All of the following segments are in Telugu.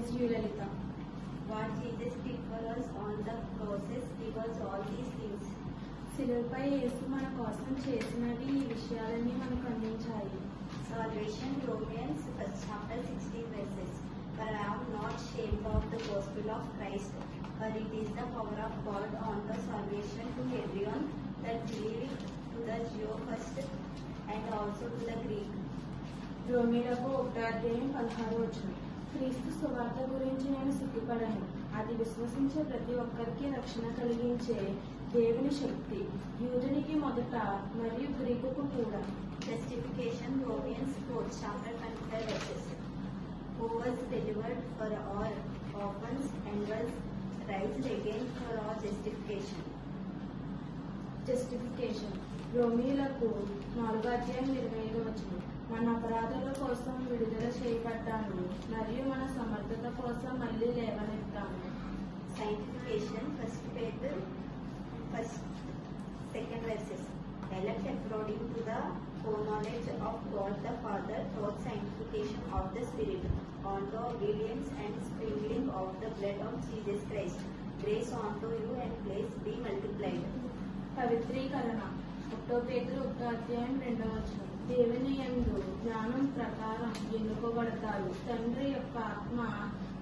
is Yulalita. What Jesus did for us on the crosses because all these things. శిలువపై యేసు మన కోసం చేసినవి ఈ విషయాలన్నీ మనకు అందించాయి Salvation, Romans, first chapter 16 verses. For I am not ashamed of the gospel of Christ, for it is the power of God unto salvation to everyone that believeth, to the Jew first, and also to the Greek. రోమిలకు ఒకటో అధ్యాయం పదహారు వచ్చిన క్రీస్తు సువార్త గురించి నేను సిగ్గుపడను అది విశ్వసించే ప్రతి ఒక్కరికి రక్షణ కలిగించే దేవుని శక్తి యూదునికి మొదట మరియు గ్రీకుకు కూడా Justification, Romans 4 chapter 25 verses. Who was delivered for our orphans and was raised again for justification. Justification రోమిలకు నాలుగో అధ్యాయం ఇరవై ఐదు వచ్చిన మన అపరాధుల కోసం విడుదల చేపట్టాము మరియు మన సమర్థత కోసం మళ్ళీ లేవనెత్తాము. Sanctification first Peter first second లెసెస్ elect according to the foreknowledge of God the Father for sanctification of the Spirit on the obedience and sprinkling of the blood of Jesus Christ grace unto you and place be multiplied పవిత్రీకరణ ఒకటో పేదలు ఒకటో అధ్యాయం రెండవ వచ్చాయి దేవునియందు జ్ఞానం ప్రకారం ఎన్నుకోబడతారు తండ్రి యొక్క ఆత్మ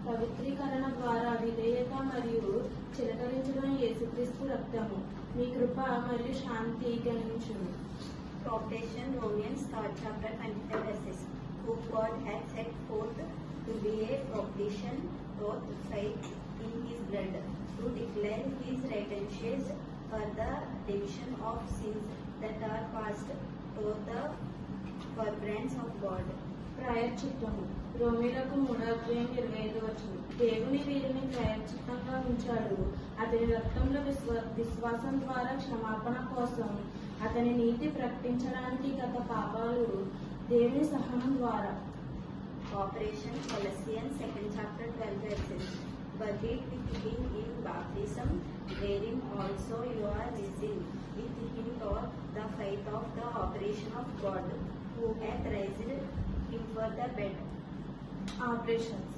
పవిత్రీకరణ ద్వారా విధేయత మరియు చిలకరించడం యేసుక్రీస్తు రక్తము మీ కృప మరియు శాంతి గణించును Propitiation, Romans 3rd chapter 25 verses. Who God had set forth to be a propitiation both faith in his blood, to declare his righteousness for the division of sins that are past to the forbearance of God prayer చిత్తము రోమిలకు మూడో అధ్యాయం ఇరవై ఐదు వచ్చిన దేవుని వీరిని ప్రయర్ చిత్తంగా ఉంచాడు. అతని రక్తంలో విశ్వాసం ద్వారా క్షమాపణ కోసం అతని నీతి ప్రకటించడానికి గత పాపాలు దేవుని సహనం ద్వారా. Operation Colossian second chapter twelve buried with in baptism wherein also you are receive with him the faith of the operation of God who hath raised before the bed. Operations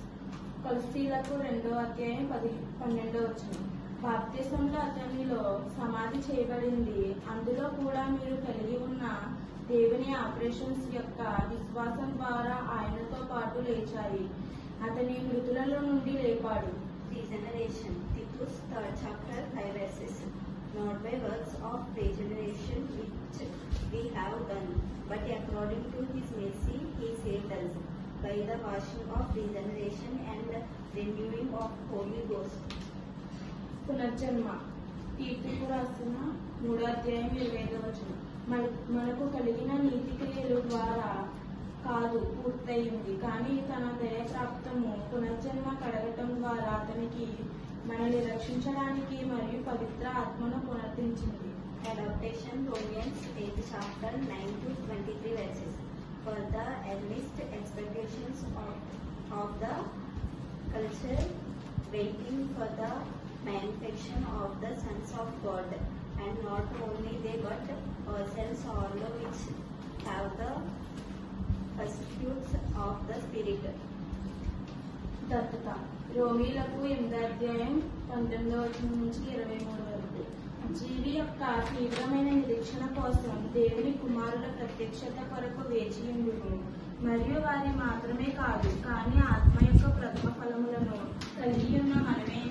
కొలసీలకు రెండో అధ్యాయం పది పన్నెండో వచ్చింది బాప్తిసంలో అతనిలో సమాధి చేయబడింది. అందులో కూడా మీరు కలిగి ఉన్న దేవుని ఆపరేషన్స్ యొక్క విశ్వాసం ద్వారా ఆయనతో పాటు లేచాయి. అతని మృతులలో నుండి లేపాడు. Regeneration third chapter five nor by works of regeneration which we have done, but according to his mercy he saved us by the washing of regeneration and renewing of Holy Ghost. పునర్జన్మ తీర్పుకు రాసిన మూడో అధ్యాయం ఇరవై ఐదో వచనం మన మనకు కలిగిన నీతి క్రియలు ద్వారా కాదు పూర్తయింది కానీ తన దయప్రాప్తము పునర్జన్మ కడగటం ద్వారా అతనికి మనల్ని రక్షించడానికి మరియు పవిత్ర ఆత్మను పునర్తించింది adaptation Romans eighth chapter nine to twenty three verses for the earnest expectations of the creature waiting for the manifestation of the sons of God and not only they but persons all which have the first of the Spirit దత్తత రోగిలకు ఎనిమిదో అధ్యాయం పంతొమ్మిదో వచ్చిన నుంచి ఇరవై మూడు వరకు. జీవి యొక్క తీవ్రమైన నిరీక్షణ కోసం దేవుని కుమారుల ప్రత్యక్షత కొరకు వేచి ఉండును మరియు వారి మాత్రమే కాదు కానీ ఆత్మ యొక్క ప్రథమ ఫలములను కలిగి ఉన్న మనమే.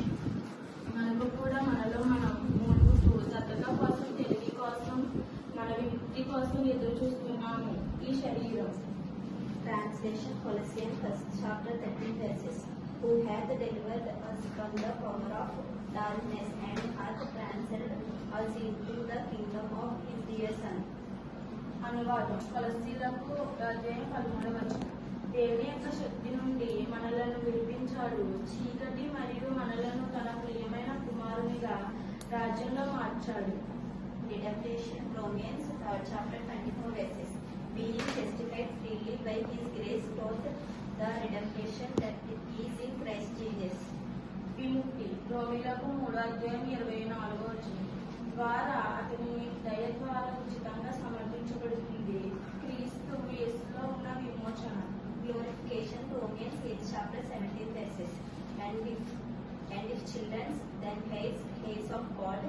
మనకు కూడా మనలో మనం ముందుకు దత్తత కోసం తెలివి కోసం మన విముక్తి కోసం ఎదురు చూస్తున్నాము. ఈ శరీరం. Translation Colossian first chapter thirteen verses Who hath delivered us from the power of darkness and hath transferred us into the kingdom of his dear Son. అనువాదం కొలసీలకు ఒక అధ్యాయం పదమూడవ వచనం దేవుని యొక్క శక్తి నుండి మనలను విడిపించాడు చీకటి మరియు మనలను తన ప్రియమైన కుమారునిగా రాజ్యంలో మార్చాడు Redemption Romans third chapter 24 verses. Being justified freely by his grace toward the redemption that is in Christ Jesus. విముక్తి రోమిలకు మూడో అధ్యాయం ఇరవై నాలుగో వచనం ద్వారా అతని దయ ద్వారా ఉచితంగా సమర్పించబడుతుంది క్రీస్తు యేసులో ఉన్న విమోచన Glorification Romans 8 chapter 17 verses. And if and if children then heirs, heirs of God,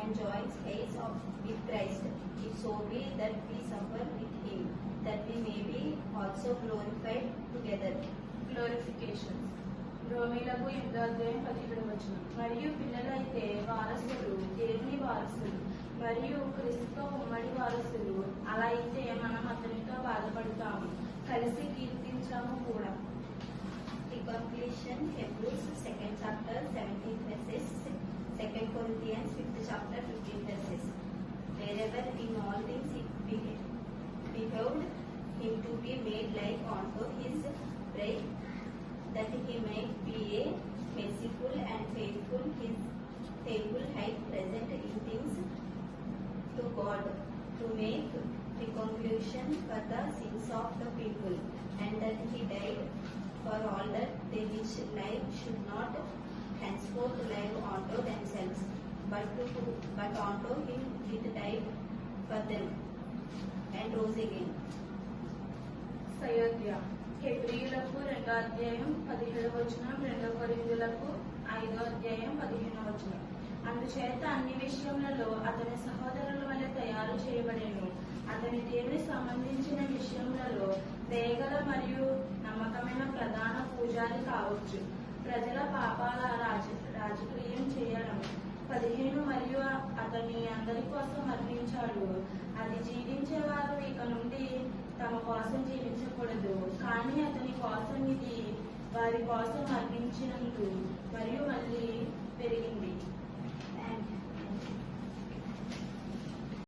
and joints heirs of with Christ, if so be that we suffer with him, that we may be also glorified together. Glorification రోమిలకు యుద్ధాధ్యాయం పదిహేడు వచ్చిన మరియు పిల్లలైతే వారసులు దేవుని వారసులు మరియు క్రీస్తుతో ఉమ్మడి వారసులు. అలా అయితే మనం అతనితో బాధపడతాము. కలిసి కీర్తించాము కూడా. The conclusion, Hebrews 2nd chapter 17 verses, 2nd Corinthians a merciful and faithful. His faithful help present in things to God to make reconciliation for the sins of the people. And that he died for all that they which life should not henceforth live unto themselves, but to but unto him did die for them and rose again. Sayagya. హెబ్రియులకు రెండో అధ్యాయం పదిహేడు వచనం రెండో కొరిందులకు ఐదో అధ్యాయం పదిహేను వచనం. అందుచేత అన్ని విషయములలో అతని సహోదరుల వల్ల తయారు చేయబడేను. అతని దేవుని సంబంధించిన విషయములలో దయగల మరియు నమ్మకమైన ప్రధాన పూజారి కావచ్చు. ప్రజల పాపాల రాజ రాజక్రియం చేయడం. పదిహేను మరియు అతని అందరి కోసం మరణించాడు. అది జీవించేవారు ఇక నుండి తమ కోసం జీవించకూడదు. కానీ అతని కోసం ఇది వారి కోసం మరణించినందు మరియు మళ్ళీ పెరిగింది.